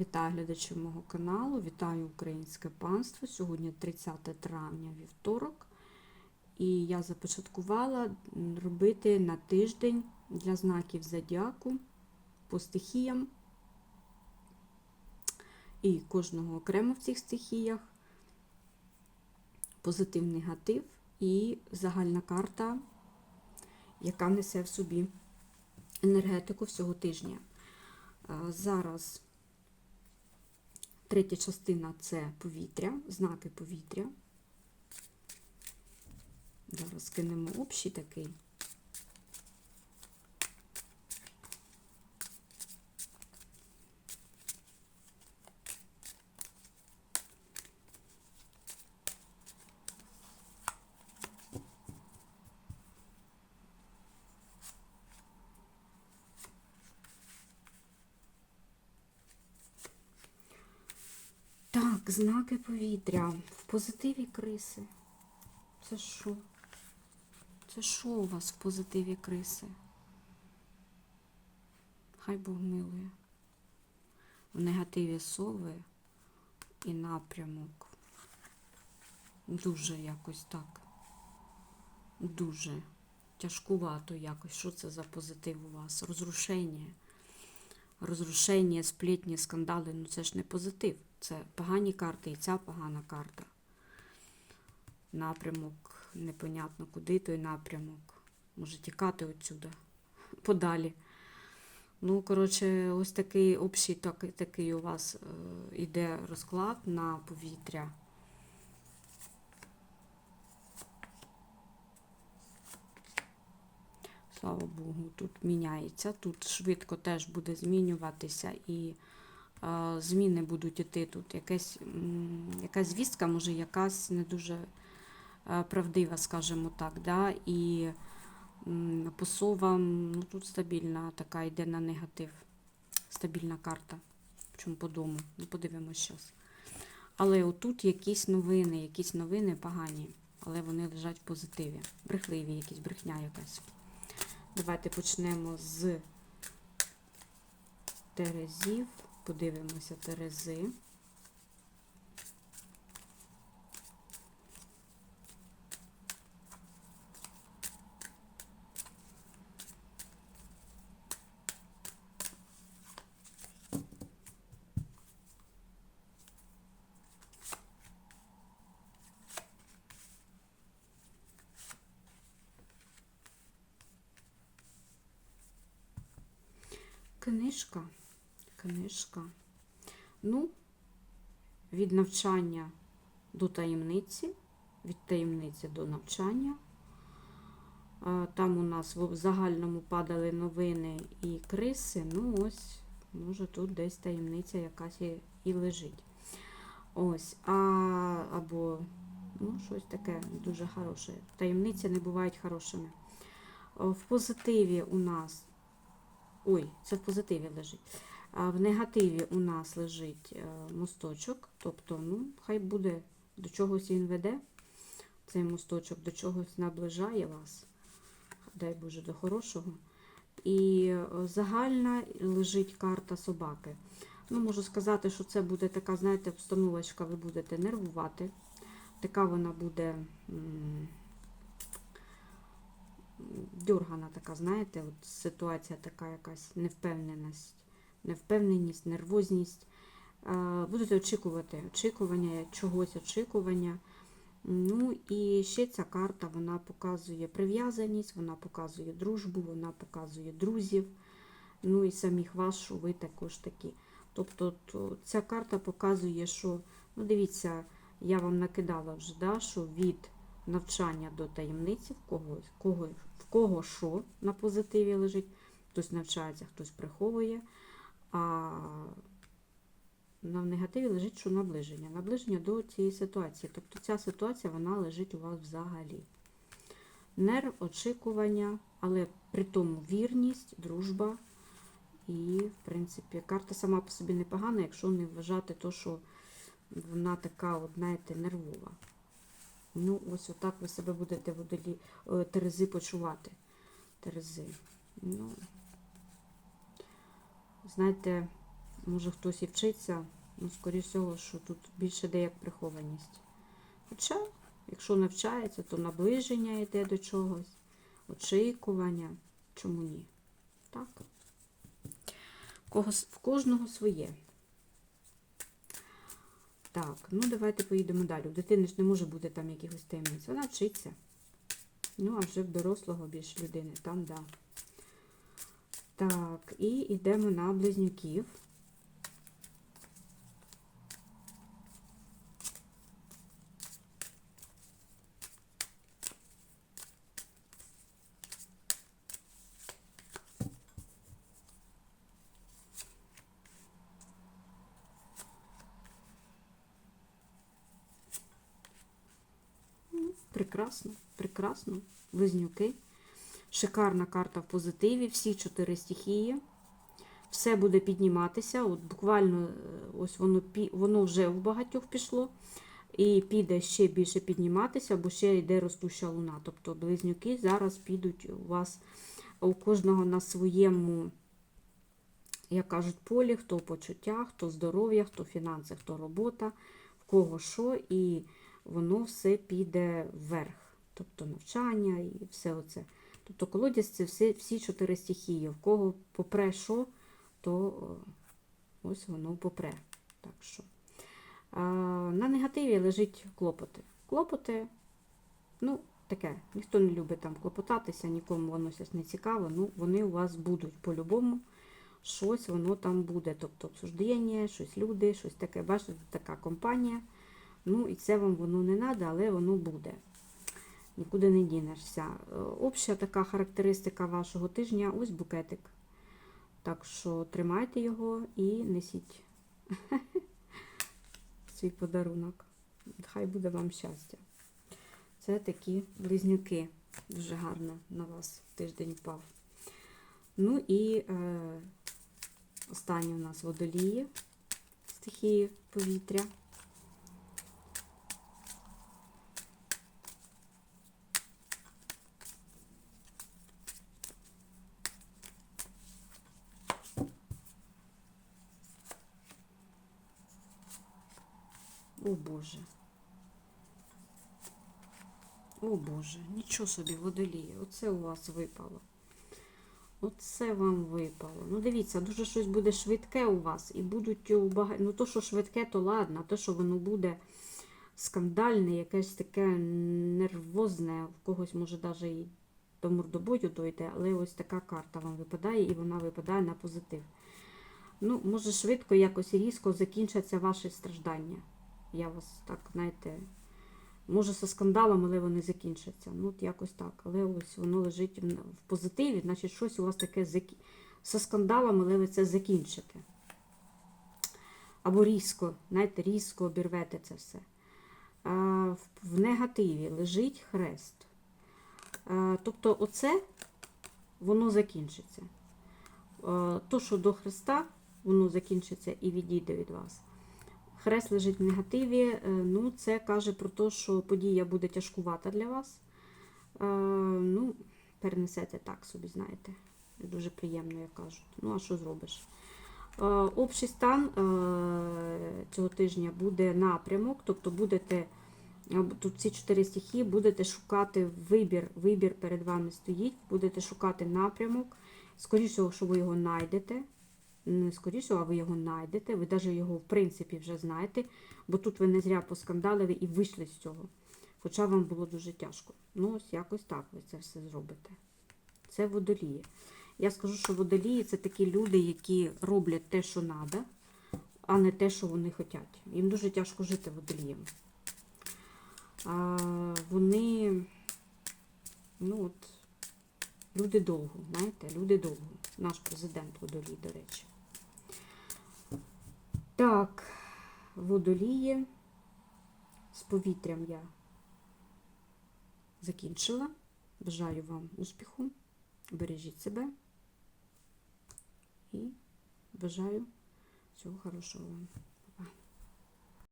Вітаю глядачів мого каналу, вітаю українське панство. Сьогодні 30 травня вівторок. І я започаткувала робити на тиждень для знаків зодіаку по стихіям. І кожного окремо в цих стихіях. Позитив, негатив і загальна карта, яка несе в собі енергетику всього тижня. Зараз Третя частина це повітря, знаки повітря. Зараз кинемо общий такий. Так, знаки повітря. В позитиві криси. Це що? Це що у вас в позитиві криси? Хай Бог милує. В негативі сови і напрямок. Дуже якось так. Дуже тяжкувато якось. Що це за позитив у вас? Розрушення. Розрушення, сплетні, скандали, ну це ж не позитив. Це погані карти і ця погана карта. Напрямок, непонятно куди той напрямок. Може тікати отсюда, подалі. Ну, коротше, ось такий общий так, такий у вас е, іде розклад на повітря. Слава Богу, тут міняється. Тут швидко теж буде змінюватися і зміни будуть іти тут. Якась, якась звістка, може, якась не дуже е, правдива, скажімо так. Да? І м, по совам, ну тут стабільна така йде на негатив. Стабільна карта. Чому по дому? Ну, подивимось зараз. Але отут якісь новини, якісь новини погані, але вони лежать в позитиві. Брехливі, якісь брехня якась. Давайте почнемо з терезів. Подивимося терези. Книжка. Книжка. Ну, від навчання до таємниці, від таємниці до навчання. Там у нас в загальному падали новини і криси. Ну, ось, може, тут десь таємниця якась і, лежить. Ось, а, або ну, щось таке дуже хороше. Таємниці не бувають хорошими. В позитиві у нас Ой, це в позитиві лежить. В негативі у нас лежить е, мосточок, тобто, ну, хай буде до чогось він веде. Цей мосточок до чогось наближає вас, дай Боже, до хорошого. І е, загальна лежить карта собаки. Ну, Можу сказати, що це буде така, знаєте, обстановочка, ви будете нервувати. Така вона буде. Дьоргана така, знаєте, от ситуація така якась невпевненість, невпевненість, нервозність. Будете очікувати, очікування, чогось очікування. Ну і ще ця карта вона показує прив'язаність, вона показує дружбу, вона показує друзів. Ну і самих вас, що ви також такі. Тобто ця карта показує, що, ну дивіться, я вам накидала вже, да, що від навчання до таємниці, в кого, кого, в кого що на позитиві лежить, хтось навчається, хтось приховує, а на негативі лежить, що наближення. Наближення до цієї ситуації. Тобто ця ситуація вона лежить у вас взагалі. Нерв, очікування, але при тому вірність, дружба. І, в принципі, карта сама по собі непогана, якщо не вважати то, що вона така, от, знаєте, нервова. Ну, ось отак ви себе будете водолі, е, терези почувати. Терези. Ну, Знаєте, Може хтось і вчиться, ну, скоріш всього, що тут більше де як прихованість. Хоча, якщо навчається, то наближення йде до чогось, очікування. Чому ні? Так. В В кожного своє. Так, ну давайте поїдемо далі. У дитини ж не може бути там якихось таємниць. Вона вчиться. Ну, а вже в дорослого більш людини, там, да. Так, і йдемо на близнюків. Прекрасно, прекрасно. Близнюки. Шикарна карта в позитиві, всі чотири стихії. Все буде підніматися. От буквально е, ось воно, воно вже в багатьох пішло. І піде ще більше підніматися, бо ще йде ростуща луна. Тобто близнюки зараз підуть у вас у кожного на своєму, як кажуть, полі, хто почуття, хто здоров'я, хто фінанси, хто робота, в кого що, і воно все піде вверх. Тобто навчання і все оце. Тобто колодязь це всі, всі чотири стихії. В кого попре що, то ось воно попре. Так що. А, на негативі лежить клопоти. Клопоти, ну, таке, ніхто не любить там клопотатися, нікому воно зараз не цікаво, ну, вони у вас будуть по-любому. Щось воно там буде. Тобто обсуждення, щось люди, щось таке. Бачите, така компанія. Ну, і це вам воно не треба, але воно буде. Нікуди не дінешся. Е, Обща така характеристика вашого тижня ось букетик. Так що тримайте його і несіть свій подарунок. Хай буде вам щастя. Це такі близнюки. Дуже гарно на вас тиждень впав. Ну і е, останні у нас водолії, стихії повітря. О Боже. О Боже, нічого собі, водолії. Оце у вас випало. Оце вам випало. Ну, дивіться, дуже щось буде швидке у вас. І будуть у бага... Ну, то, що швидке, то ладно, то, що воно буде скандальне, якесь таке нервозне, в когось, може, навіть і до мордобою дойде, але ось така карта вам випадає, і вона випадає на позитив. Ну, може, швидко, якось різко закінчаться ваші страждання. Я вас так, знаєте, може зі скандалом, але вони закінчаться. Ну, от якось так. Але ось воно лежить в позитиві, значить, щось у вас таке закі... зі скандалом, але ви це закінчите. Або різко, знаєте, різко обірвете це все. В, негативі лежить хрест. Тобто, оце воно закінчиться. То, що до хреста, воно закінчиться і відійде від вас. Хрест лежить в негативі. е, Ну, це каже про те, що подія буде тяжкувата для вас. Е, Ну, перенесете так собі, знаєте. Дуже приємно, як кажуть. Ну, а що зробиш? Е, Общий стан цього тижня буде напрямок, тобто будете. Тут ці чотири стихії будете шукати вибір, вибір перед вами стоїть, будете шукати напрямок. Скоріше, що ви його знайдете скоріше, а ви його знайдете. Ви навіть його, в принципі, вже знаєте, бо тут ви не зря поскандалили і вийшли з цього. Хоча вам було дуже тяжко. Ну, ось якось так ви це все зробите. Це водолії. Я скажу, що водолії це такі люди, які роблять те, що треба, а не те, що вони хочуть. Їм дуже тяжко жити водолієм. А, вони, ну от, люди довго, знаєте, люди довго. Наш президент водолій, до речі. Так, водолії. З повітрям я закінчила. Бажаю вам успіху. Бережіть себе і бажаю всього хорошого вам.